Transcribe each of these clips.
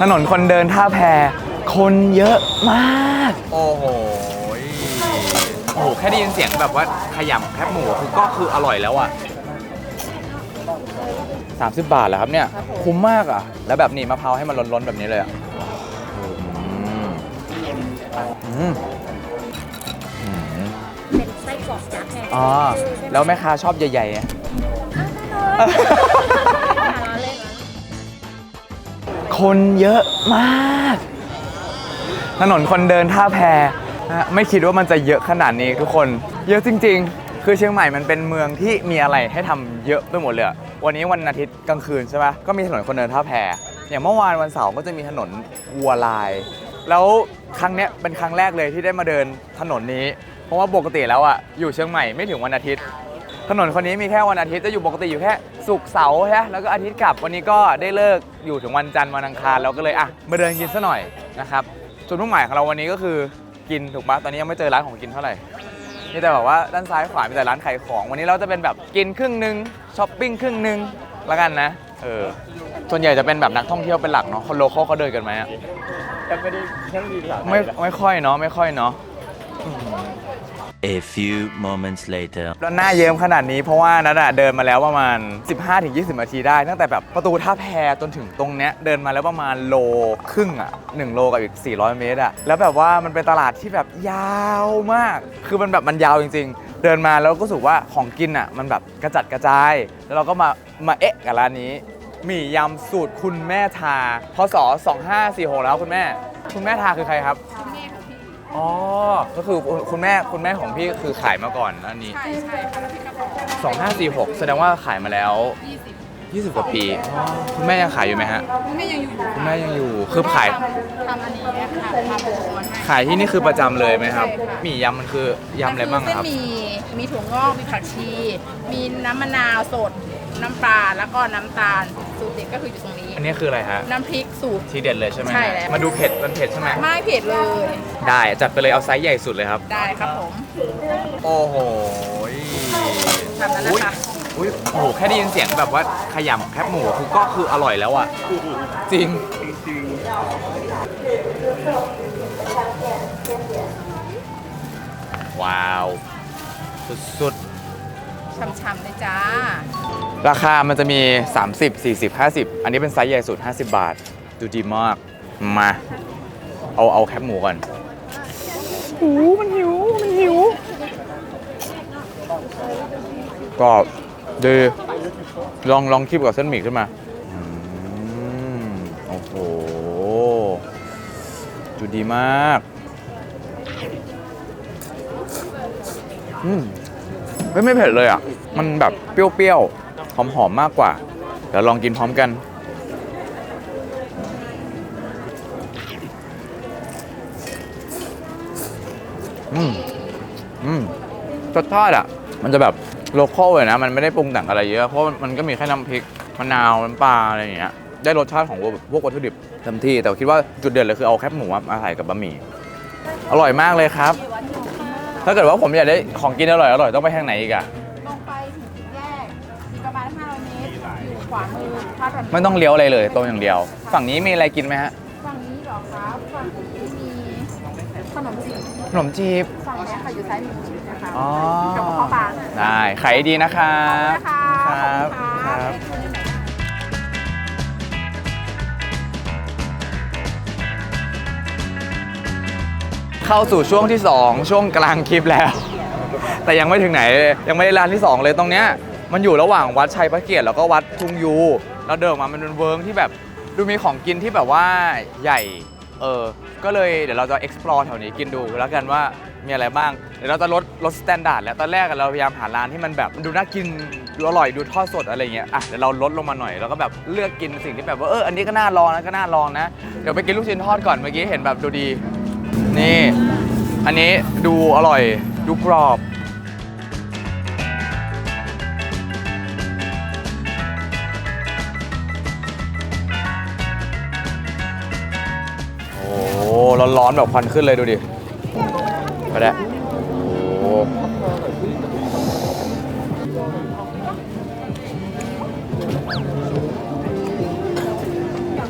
ถนนคนเดินท่าแพคนเยอะมาก โอ้โหยโอ้โห แค่ได้ยินเสียงแบบว่าขยำแคบหมูคือก็คืออร่อยแล้วอะ 30 บาทเหรอครับเนี่ย คุ้มมากอะ แล้วแบบนี้มะพร้าวให้มันล้นๆแบบนี้เลยอะอืมอืมอืมเป็นไส้กรอกยักษ์ไงอ๋อ แล้วแม่ค้าชอบใหญ่ๆอะล้อเล่น คนเยอะมาก ถนนคนเดินท่าแพนะไม่คิดว่ามันจะเยอะขนาดนี้ทุกคน เยอะจริง ๆ คือเชียงใหม่มันเป็นเมืองที่มีอะไรให้ทำเยอะไปหมดเลย วันนี้วันอาทิตย์กลางคืนใช่ปะก็มีถนนคนเดินท่าแพอย่างเมื่อวานวันเสาร์ก็จะมีถนนวัวลาย แล้วครั้งนี้เป็นครั้งแรกเลยที่ได้มาเดินถนนนี้ เพราะว่าปกติแล้วอะอยู่เชียงใหม่ไม่ถึงวันอาทิตย์ ถนนคนนี้มีแค่วันอาทิตย์จะอยู่ปกติอยู่แค่ศุกร์เสาร์ใช่ไหมแล้วก็อาทิตย์กลับวันนี้ก็ได้เลิกอยู่ถึงวันจันทร์วันอังคารเราก็เลยอะมาเดินกินซะหน่อยนะครับจุดมุ่งหมายของเราวันนี้ก็คือกินถูกปะตอนนี้ยังไม่เจอร้านของกินเท่าไหร่มีแต่แบบว่าด้านซ้ายขวามีแต่ร้านขายของวันนี้เราจะเป็นแบบกินครึ่งหนึ่งช้อปปิ้งครึ่งหนึ่งแล้วกันนะเออส่วนใหญ่จะเป็นแบบนักท่องเที่ยวเป็นหลักเนาะคนโลคอลเขาเดินกันไหมอะไม่ไม่ค่อยเนาะไม่ค่อยเนาะ A few moments later. แล้วหน้าเยิ้มขนาดนี้เพราะว่านัดอะเดินมาแล้วประมาณ 15-20นาทีได้ ตั้งแต่แบบประตูท่าแพจนถึงตรงเนี้ยเดินมาแล้วประมาณโลครึ่งอะ1โลกับอีก 400 เมตรอะแล้วแบบว่ามันเป็นตลาดที่แบบยาวมาก คือมันแบบมันยาวจริง ๆ เดินมาแล้วก็รู้สึกว่าของกินอะมันแบบกระจัดกระจาย แล้วเราก็มามาเอ๊ะกับร้านนี้หมี่ยำสูตรคุณแม่ทาพศ2546 แล้วคุณแม่ คุณแม่ทาคือใครครับ อ๋อ ก็คือคุณคุณแม่คุณแม่ของพี่คือขายมาก่อนอันนี้ ใช่ใช่ค่ะแล้วพี่กระป๋องสองห้าสี่หกแสดงว่าขายมาแล้ว ยี่สิบ20 กว่าปีอ๋อคุณแม่ยังขายอยู่ไหมฮะ คุณแม่ยังอยู่คุณแม่ยังอยู่ คือขาย ทำอันนี้ค่ะทำโปรโมทให้ ขายที่นี่คือประจำเลยไหมครับ ใช่ค่ะ หมี่ยำมันคือยำอะไรบ้างเส้นครับหมี่มีถั่วงอก มีผักชี มีน้ำมะนาวสด น้ำปลาแล้วก็น้ำตาลสูตรเด็ดก็คืออยู่ตรงนี้ อันนี้คืออะไรฮะ น้ำพริกสูตร ทีเด็ดเลยใช่ไหมฮะใช่แล้ว มาดูเผ็ดมันเผ็ดใช่ไหมไม่เผ็ดเลย ได้จัดไปเลยเอาไซส์ใหญ่สุดเลยครับ ได้ครับผมโอ้โหยทำนั้นนะคะอุ้ยโอ้โหแค่ได้ยินเสียงแบบว่าขยำแคบหมูคือก็คืออร่อยแล้วอะ จริง ว้าว สุด ช่ำๆเลยจ้า ราคามันจะมี 30 40 50 อันนี้เป็นไซส์ใหญ่สุด 50 บาท ดูดีมาก มา เอาเอาแคบหมูก่อนโอ้มันหิว มันหิว กรอบดีลองลองคีบกับเส้นหมี่ขึ้นมาอืมโอ้โหดูดีมาก อืม ไม่ไม่เผ็ดเลยอะ มันแบบเปรี้ยวๆ หอมๆ มากกว่า เดี๋ยวลองกินพร้อมกัน อืม อืมรสชาติอะ มันจะแบบโลคอลเลยนะ มันไม่ได้ปรุงแต่งอะไรเยอะ เพราะมันก็มีแค่น้ำพริก มะนาว น้ำปลาอะไรอย่างเงี้ย ได้รสชาติของพวกวัตถุดิบเต็มที่ แต่คิดว่าจุดเด่นเลยคือเอาแคบหมูมาใส่กับบะหมี่ อร่อยมากเลยครับ ถ้าเกิดว่าผมอยากได้ของกินอร่อยอร่อยต้องไปทางไหนอีกอะตรงไปถึงแยกมีประมาณ500เมตรอยู่ขวามือถ้าถนนไม่ต้องเลี้ยวอะไรเลยตรงอย่างเดียว ฝั่งนี้มีอะไรกินไหมฮะฝั่งนี้เหรอครับฝั่งนี้มีขนมจีบขนมจีบฝั่งนี้ค่ะอยู่ซ้ายมือนะคะอ๋อกับข้าวปลาได้ขายดีนะครับนะคะครับขอบคุณคค่ะ เข้าสู่ช่วงที่ 2 ช่วงกลางคลิปแล้ว แต่ยังไม่ถึงไหนยังไม่ได้ร้านที่ 2 เลยตรงเนี้ยมันอยู่ระหว่างวัดชัยพระเกียรติแล้วก็วัดทุ่งยูแล้วเดินออกมามันเป็นเวิร์กที่แบบดูมีของกินที่แบบว่าใหญ่เออก็เลยเดี๋ยวเราจะ explore แถวนี้กินดูแล้วกันว่ามีอะไรบ้าง เดี๋ยวเราจะลดลดสแตนดาร์ดแล้วตอนแรกเราพยายามหาร้านที่มันแบบมันดูน่ากินดูอร่อยดูทอดสดอะไรเงี้ยอะเดี๋ยวเราลดลงมาหน่อยแล้วก็แบบเลือกกินสิ่งที่แบบว่าเอออันนี้ก็น่าลองนะก็น่าลองนะเดี๋ยวไปกินลูกชิ้นทอดก่อนเมื่อกี้เห็นแบบดูดี นี่ อันนี้ดูอร่อย ดูกรอบ โอ้ร้อนๆแบบควันขึ้นเลยดูดิไปแล้โอ้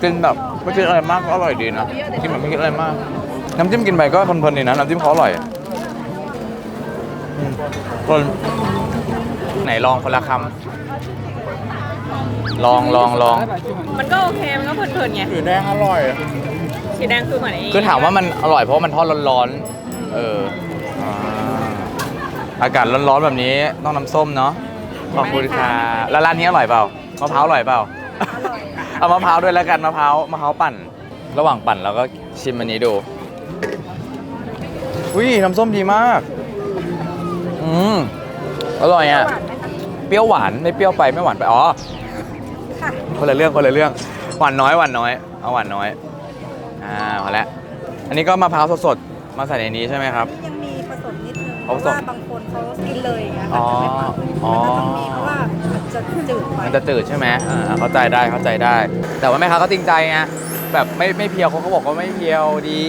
กินแบบไปไม่คิดอะไรมากก็อร่อยดีนะกินแบบไม่คิดอะไรมาก น้ำจิ้มกินไปก็เพลินๆดีนะ น้ำจิ้มเขาอร่อยอืมคนไหนลองคนละคำลองลองลอง มันก็โอเค มันก็เพลินๆไงสีแดงอร่อยสีแดงคือเหมือนไอ้คือถามว่ามันอร่อยเพราะว่ามันทอดร้อนๆ เอออ่าอากาศร้อนๆแบบนี้ต้องน้ำส้มเนาะ ขอบคุณค่ะ แล้วร้านนี้อร่อยเปล่า มะพร้าวอร่อยเปล่า เอามะพร้าวด้วยแล้วกันมะพร้าวมะพร้าวปั่น ระหว่างปั่นเราก็ชิมอันนี้ดู อุ้ยน้ำส้มดีมาก อืมอร่อยอะ เปรี้ยวหวานไม่เปรี้ยวไปไม่หวานไป อ๋อคนละเรื่องคนละเรื่อง หวานน้อยหวานน้อย เอาหวานน้อย อ่าพอแล้ว อันนี้ก็มะพร้าวสดๆ มาใส่ในนี้ใช่ไหมครับ ยังมีผสมนิดนึง เพเขาราะผสมว่าบางคนเขากินเลยอย่างเงี้ยอ๋อมันจะไม่ปังอ๋อมันก็ต้องมีเพราะว่ามันจะจืดไปมันจะจืดใช่ไหมอ่าเข้าใจได้เข้าใจได้ แต่ว่าแม่ค้าเขาจริงใจไง แบบไม่ไม่เพียวเขาก็บอกว่าไม่เพียวดี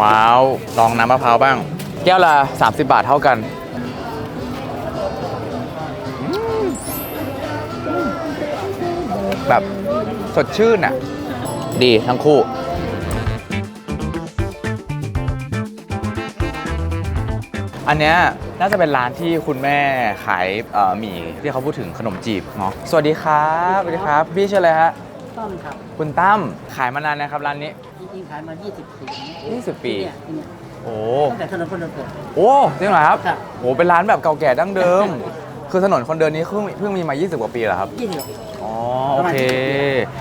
ว้าว ลองน้ำมะพร้าวบ้าง แก้วละ 30 บาทเท่ากันอืมแบบสดชื่นอะ ดีทั้งคู่ อันเนี้ยน่าจะเป็นร้านที่คุณแม่ขายเอ่อหมี่ที่เขาพูดถึงขนมจีบเนาะ สวัสดีครับ สวัสดีครับ พี่ชื่ออะไรฮะ ต้อมครับ คุณตั้มขายมานานนะครับร้านนี้จริงๆ ขายมา 20 ปี20 ปี เนี่ยเนี่ยโอ้ตั้งแต่ถนนคนเดินเปิด โอ้จริงเหรอครับครับ โอ้เป็นร้านแบบเก่าแก่ดั้งเดิม คือถนนคนเดินนี้เพิ่งเพิ่งมีมา 20 กว่าปีเหรอครับ20อ๋อ โอเค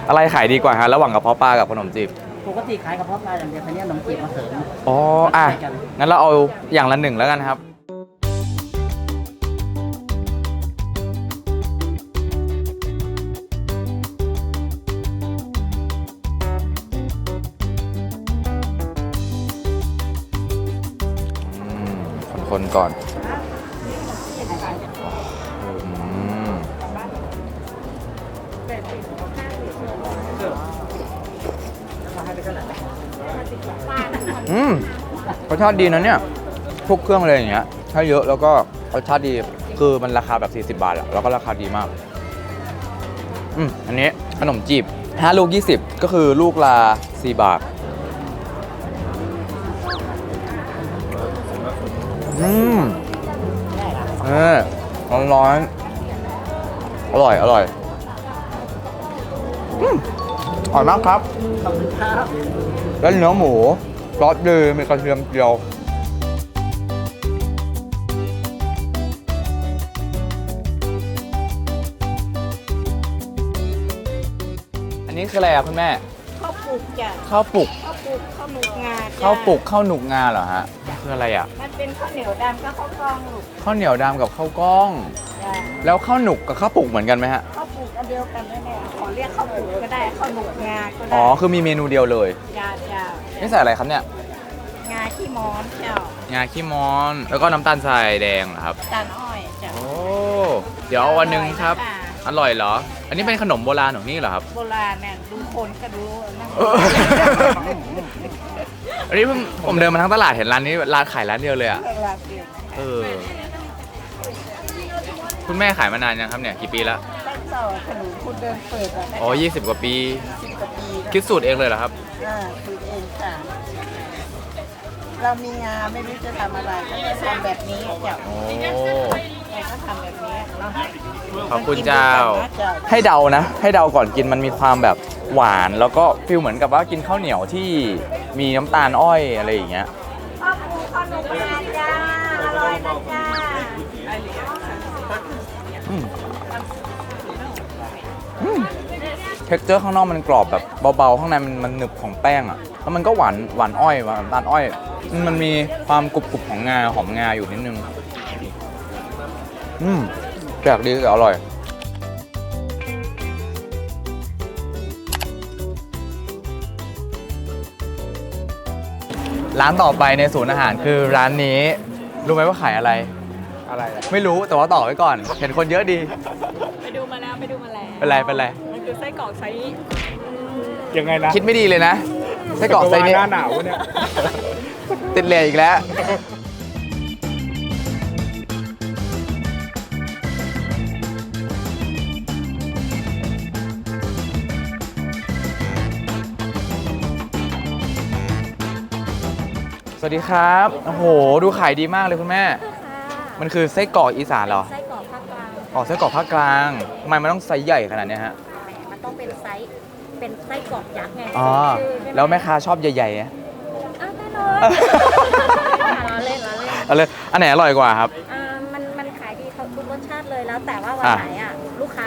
อะไรขายดีกว่าฮะ ระหว่างกระเพาะปลากับขนมจีบ ปกติขายกระเพาะปลาอย่างเดียวคันนี้ขนมจีบมาเสริม อ๋อ อะใส่กันงั้นเราเอาอย่างละหนึ่งแล้วกันครับ ก่อนอืมอืมรสชาติดีนะเนี่ยพวกเครื่องอะไรอย่างเงี้ยถ้าเยอะแล้วก็รสชาติดีคือมันราคาแบบ 40 บาทอะแล้วก็ราคาดีมาก อืมอันนี้ขนมจีบ5ลูก 20 ก็คือลูกละ4บาท อืมเออร้อนร้อนๆอร่อย อร่อยอืมอร่อยมากครับ ขอบคุณครับแล้วเนื้อหมูซอสดีมีกระเทียมเจียวอันนี้คืออะไรอะคุณแม่ข้าวปลูกจ้ะข้าวปลุกข้าวปลูกข้าวหมูงาจ้ะข้าวปลุกข้าวหนุกงาเหรอฮะ คืออะไรอะ มันเป็นข้าวเหนียวดำก็ข้าวกล้องลูกข้าวเหนียวดำกับข้าวกล้อง จ้ะแล้วข้าวหนุกกับข้าวปลุกเหมือนกันไหมฮะ ข้าวปลูกอันเดียวกันนั่นแหละขอเรียกข้าวปลูกก็ได้ข้าวหมูงาก็ได้อ๋อคือมีเมนูเดียวเลย จ้าจ้านี่ใส่อะไรครับเนี่ย งาขี้ม้อนเจ้างาขี้มอน แล้วก็น้ำตาลทรายแดงเหรอครับ ตาลอ้อยจ้ะโอ้ เดี๋ยวเอาวันหนึ่งครับอร่อยนะะอร่อยเหรอ อันนี้เป็นขนมโบราณของนี่เหรอครับ โบราณเนี่ยดูคนก็รู้นะเอออันนี้เพิ่งผมเดินมาทั้งตลาดเห็นร้านนี้ร้านขายร้านเดียวเลยอะเวลาเปลี่ยนเออ คุณแม่ขายมานานยังครับเนี่ยกี่ปีแล้วตั้งเต่าขนมคุณเดินเปิดอะอ๋อ20กว่าปี สิบกว่าปีแล้วคิดสูตรเองเลยเหรอครับ อ่าคือเองค่ะ เรามีงานไม่รู้จะทำอะไรก็จะทำแบบนี้จ้ะโอ้ เราก็ทำแบบนี้เนาะขอบคุณเจ้ามันกินด้วยกันนะเจ้า ให้เดานะ ให้เดาก่อนกินมันมีความแบบหวาน แล้วก็ฟิลเหมือนกับว่ากินข้าวเหนียวที่ มีน้ำตาลอ้อยอะไรอย่างเงี้ยข้าวปูข้าวหนูงาจ้าอร่อยนะจ้าเท็กเจอร์ข้างนอกมันกรอบแบบเบาๆ ข้างในมันมันหนึบของแป้งอะแล้วมันก็หวานหวานอ้อยหวานน้ำตาลอ้อย มันมีความกรุบๆของงาหอมงาอยู่นิดนึง อืมแปลกดีแต่อร่อย ร้านต่อไปในศูนย์อาหารคือร้านนี้ รู้ไหมว่าขายอะไร อะไรไม่รู้แต่ว่าต่อไว้ก่อน เห็นคนเยอะดี ไปดูมาแล้วไปดูมาแล้วเป็นไรเป็นไร มันคือไส้กรอกไซส์ ยังไงนะคิดไม่ดีเลยนะไส้กรอกไส้นี้ หน้าหนาวเนี่ยติดเหลยอีกแล้ว วัสดีครับ โอ้โห ดูขายดีมากเลยคุณแม่ มันคือไส้กรอกอีสานเหรอ ไส้กรอกภาคกลางอ๋อไส้กรอกภาคกลางทำไมมันต้องไซส์ใหญ่ขนาดเนี้ยฮะ มันต้องเป็นไซส์เป็นไส้กรอกยักษ์ไงอ๋อ ชื่ใช่ไหแล้วแม่ค้าชอบใหญ่ๆอะอ้าวแน่นอนเราเล่นเราเล่นเอาเลยอันไหนอร่อยกว่าครับ อ่ามันมันขายดีทุกรสชาติเลยแล้วแต่ว่าวันอะ ไหนอะลูกค้า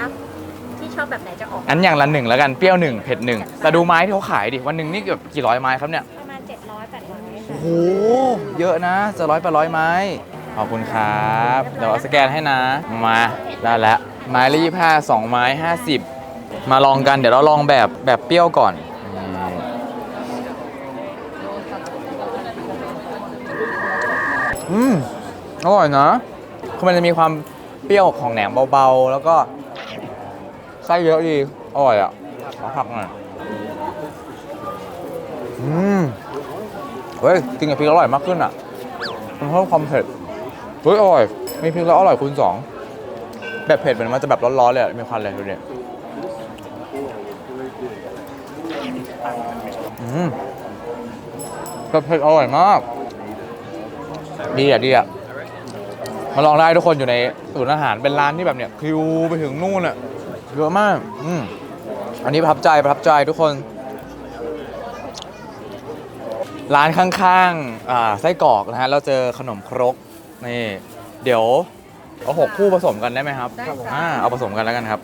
ที่ชอบแบบไหนจะออกอันอย่างละหนึ่งแล้วกัน เปรี้ยวหนึ่งเผ็ดหนึ่งแต่ดูไม้ที่เขาขายดิ วันหนึ่งนี่เกือบกี่ร้อยไม้ครับเนี่ย ประมาณ 700 800 โอ้โห เยอะนะ จะร้อยไปร้อยไม้ ขอบคุณครับ เดี๋ยวเอาสแกนให้นะ มาได้แล้วไม้ละยี่ห้าสองไม้ห้าสิบมาลองกัน เดี๋ยวเราลองแบบแบบเปรี้ยวก่อน อืมอร่อยนะ คือมันจะมีความเปรี้ยวของแหนมเบาๆ แล้วก็ไส้เยอะดี อร่อยอะขอผักหน่อยอืม เฮ้ยกินกับพริกอร่อยมากขึ้นอะมันเพิ่มความเผ็ดเฮ้ยอร่อยมีพริกแล้วอร่อยคูณสองแบบเผ็ดเหมือนมันจะแบบร้อนๆเลยมีควันเลยดูดิอืมแบบเผ็ดอร่อยมาก ดีอะดีอะมาลองได้ทุกคนอยู่ในศูนย์อาหารเป็นร้านที่แบบเนี้ยคิวไปถึงนู่นอะเยอะมาก อืมอันนี้ประทับใจประทับใจทุกคน ร้านข้างๆอ่าไส้กรอกนะฮะ เราเจอขนมครก นี่ เดี๋ยว เอาหกคู่ผสมกันได้ไหมครับได้ค่ะอ่าเอาผสมกันแล้วกันครับ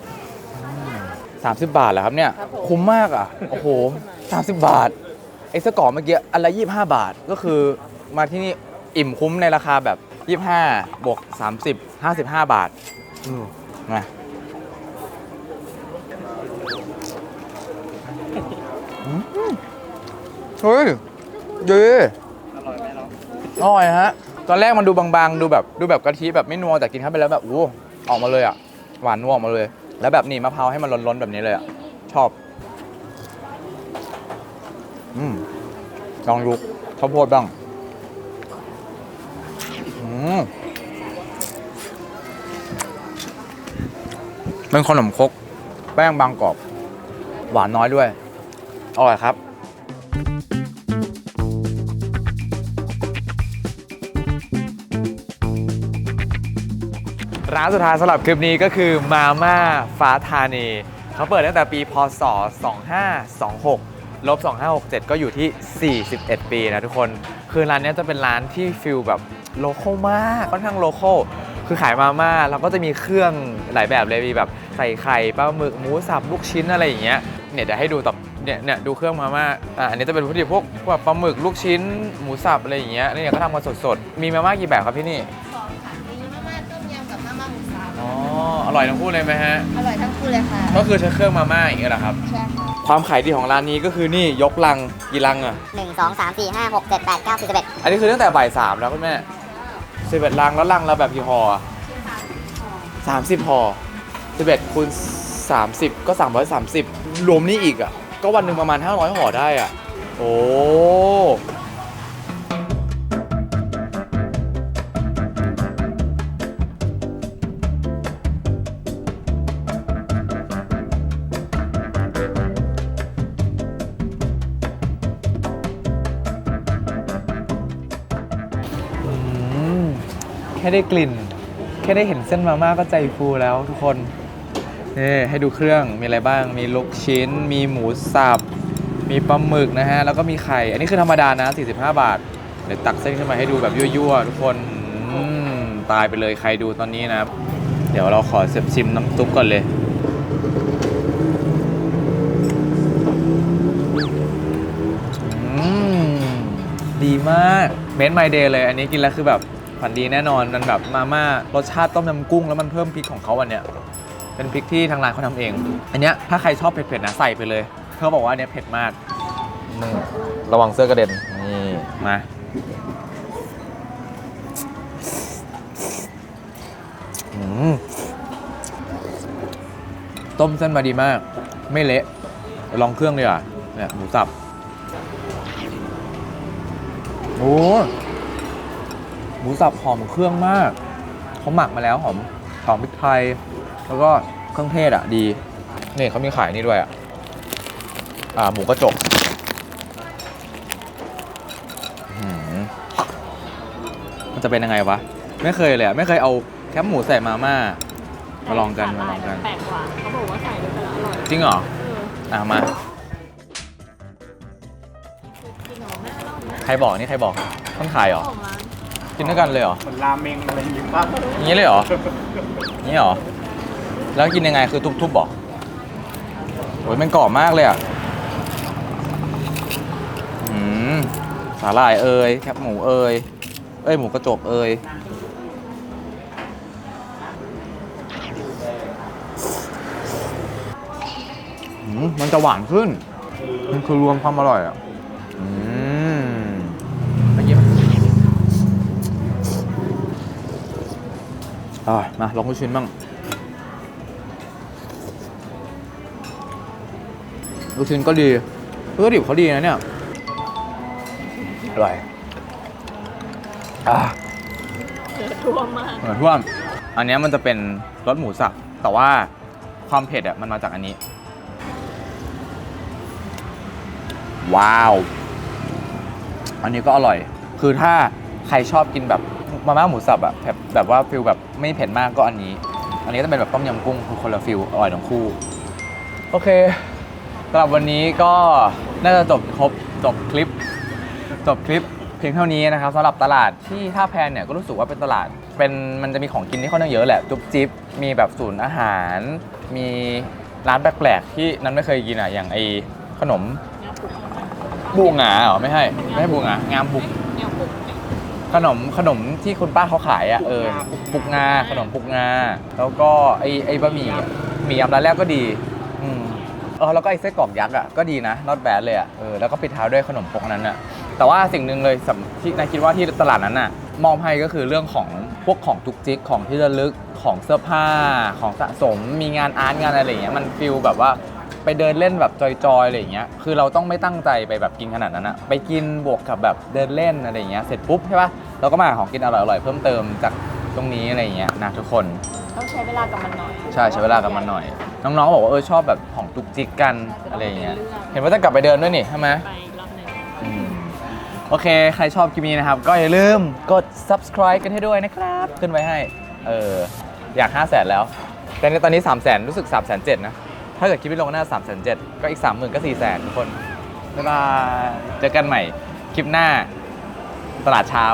สามสิบบาทเหรอครับเนี่ยคุ้มมากอะ โอ้โหสามสิบบาท ไอ้ไส้กรอกเมื่อกี้อันละยี่ห้าบาท ก็คือมาที่นี่อิ่มคุ้มในราคาแบบยี่ห้าบวกสามสิบห้าสิบห้าบาทอืมมาอืมเฮ้ย ดีอร่อยฮะ ตอนแรกมันดูบางๆ ดูแบบดูแบบกะทิแบบไม่นัวแต่กินเข้าไปแล้วแบบอู้ออกมาเลยอะ หวานนัวออกมาเลย แล้วแบบนี่มะพร้าวให้มันล้นๆแบบนี้เลยอะ ชอบ อืมลองดูข้าวโพดบ้าง อืมเป็นขนมครกแป้งบางกรอบ หวานน้อยด้วย อร่อยครับานสุดท้ายสำหรับคลิปนี้ก็คือมาม่าฟ้าธานี เขาเปิดตั้งแต่ปีพศ 2526ลบ2567 ก็อยู่ที่ 41 ปีนะทุกคน คือร้านนี้จะเป็นร้านที่ฟิลแบบโลคอลมากค่อนข้างโลคอลคือขายมาม่าแล้วก็จะมีเครื่องหลายแบบเลยมีแบบใส่ไข่ปลาหมึกหมูสับลูกชิ้นอะไรอย่างเงี้ยเนี่ยเดี๋ยวให้ดูต่อเนี่ยเนี่ยดูเครื่องมาม่าอะอันนี้จะเป็นวัตถุดิบพวกแบบปลาหมึกลูกชิ้น หมูสับอะไรอย่างเงี้ยเนี่ยก็ทำกันสดๆ มีมาม่ากี่แบบครับพี่นี่ มีมาม่าต้มยำกับมาม่าหมูสับ อ๋ออร่อยทั้งคู่เลยไหมฮะ อร่อยทั้งคู่เลยค่ะก็คือใช้เครื่องมาม่าอย่างเงี้ยเหรอครับ ใช่ค่ะความขายดีของร้านนี้ก็คือนี่ยกลังกี่ลังอะ หนึ่งสองสามสี่ห้าหกเจ็ดแปดเก้าสิบสิบเอ็ดอันนี้คือตั้งแต่บ่ายสามแล้วคุณแม่สิบเอ็ดลังแล้วลังละแบบกี่ห่อสามสิบห่อสิบเอ็ดคูณสามสิบก็สามร้อยสามสิบรวมนี่อีกอะ ก็วันหนึ่งประมาณห้าร้อยห่อได้อะ โอ้อื ได้กลิ่น แค่ได้เห็นเส้นมาม่าก็ใจฟูแล้วทุกคนนี่ให้ดูเครื่องมีอะไรบ้าง มีลูกชิ้น มีหมูสับ มีปลาหมึกนะฮะ แล้วก็มีไข่ อันนี้คือธรรมดานะ 45 บาท เดี๋ยวตักเส้นขึ้นมาให้ดูแบบยั่วๆ ทุกคนตายไปเลยใครดูตอนนี้นะ เดี๋ยวเราขอเสบชิมน้ำซุปก่อนเลย ดีมากเมนไมเดย์เลย อันนี้กินแล้วคือแบบ ฝันดีแน่นอนมันแบบมาม่ารสชาติต้มยำกุ้งแล้วมันเพิ่มพริกของเขาอันเนี้ยเป็นพริกที่ทางร้านเขาทำเอง อันเนี้ยถ้าใครชอบเผ็ดๆนะใส่ไปเลยเขาบอกว่าอันเนี้ยเผ็ดมากนี่ระวังเสื้อกระเด็นนี่มาอืมต้มเส้นมาดีมาก ไม่เละเดี๋ยวลองเครื่องดีกว่าเนี่ยหมูสับโอ้ หมูสับหอมเครื่องมากเขาหมักมาแล้วหอมหอมพริกไทย แล้วก็เครื่องเทศอะ ดีนี่เขามีขายนี่ด้วยอะอ่าหมูกระจกอื้อหือจะเป็นยังไงวะ ไม่เคยเลยอะไม่เคยเอาแคบหมูใส่มาม่ามาลองกันมาลองกันแปลกกว่าเขาบอกว่าใส่ด้วยกันแล้วอร่อยจริงเหรอเอออะมาจริงเหรอแม่เล่านะใครบอกนี่ใครบอกต้องขายเหรอของร้าน กินด้วยกันเลยเหรอ เหมือนราเมงอะไรอย่างงี้ป่ะอย่างนี้เลยเหรอ อย่างนี้เหรอ แล้วกินยังไงคือทุบๆบอกโอ้ยมันกรอบมากเลยอะ อืม สาหร่ายเอ่ยแคบหมูเอ่ยเอ้ยหมูกระจกเอ่ยอืมมันจะหวานขึ้น มันคือรวมความอร่อยอะ อะมาลองลูกชิ้นบ้างลูกชิ้นก็ดีเพื่อดิบเขาดีนะเนี่ย อร่อย อะเดือดท่วมมาก เหมือนท่วม อันเนี้ยมันจะเป็นรสหมูสับ แต่ว่าความเผ็ดอะมันมาจากอันนี้ ว้าว อันนี้ก็อร่อย คือถ้าใครชอบกินแบบ มาม่าหมูสับอะแบบแบบว่าฟิลแบบไม่เผ็ดมากก็อันนี้ อันนี้ก็จะเป็นแบบต้มยำกุ้งคือคนละฟิลอร่อยทั้งคู่ โอเคสำหรับวันนี้ก็น่าจะจบครบจบคลิป จบคลิปเพียงเท่านี้นะครับสำหรับตลาดที่ท่าแพเนี่ยก็รู้สึกว่าเป็นตลาด เป็นมันจะมีของกินที่ค่อนข้างเยอะแหละจุ๊บจิ๊บมีแบบศูนย์อาหาร มีร้านแปลกๆที่นั้นไม่เคยกินอะอย่างไอขนมบูหงาเหรอไม่ใช่ไม่ใช่บูหงางามบุกแนวปลุก ขนมขนมที่คุณป้าเขาขายอะเออปุกงาขนมปุกงา แล้วก็ไอไอบะหมี่อะหมี่ยำร้านแรกก็ดีอืมเออแล้วก็ไอไส้กรอกยักษ์อะก็ดีนะนอตแบดเลยอะเออแล้วก็ปิดท้ายด้วยขนมปกนั้นอะแต่ว่าสิ่งหนึ่งเลยสำที่นายคิดว่าที่ตลาดนั้นอะมอบให้ก็คือเรื่องของพวกของจุกจิกของที่ระลึกของเสื้อผ้าของสะสมมีงานอาร์ตงานอะไรอย่างเงี้ยมันฟิลแบบว่า ไปเดินเล่นแบบจอยๆอะไรอย่างเงี้ยคือเราต้องไม่ตั้งใจไปแบบกินขนาดนั้นอะไปกินบวกกับแบบเดินเล่นอะไรอย่างเงี้ยเสร็จปุ๊บใช่ปะเราก็มาหาของกินอร่อยๆเพิ่มเติมจากตรงนี้อะไรอย่างเงี้ยนะทุกคนต้องใช้เวลากับมันหน่อยใช่ใช้เวลากับมันหน่อย น้องๆก็บอกว่าเออชอบแบบของจุกจิกกันอะไรอย่างเงี้ยเห็นว่าจะกลับไปเดินด้วยนี่ใช่ไหมไปอีกรอบหนึ่งอืมโอเค ใครชอบคลิปนี้นะครับ ก็อย่าลืมกด subscribe กันให้ด้วยนะครับ ขึ้นไว้ให้ เออ อยาก 5 0 0แสนแล้ว แต่ในตอนนี้ 3 0 0แสนรู้สึก 3 0 0 0 0นะ ถ้าเกิดคลิปวิดีโอหน้า3 0 0 0 0ก็อีก3 0,000ก็4ี่แสนทุกคนบ๊ายบายเจอกันใหม่คลิปหน้า ตลาดเช้า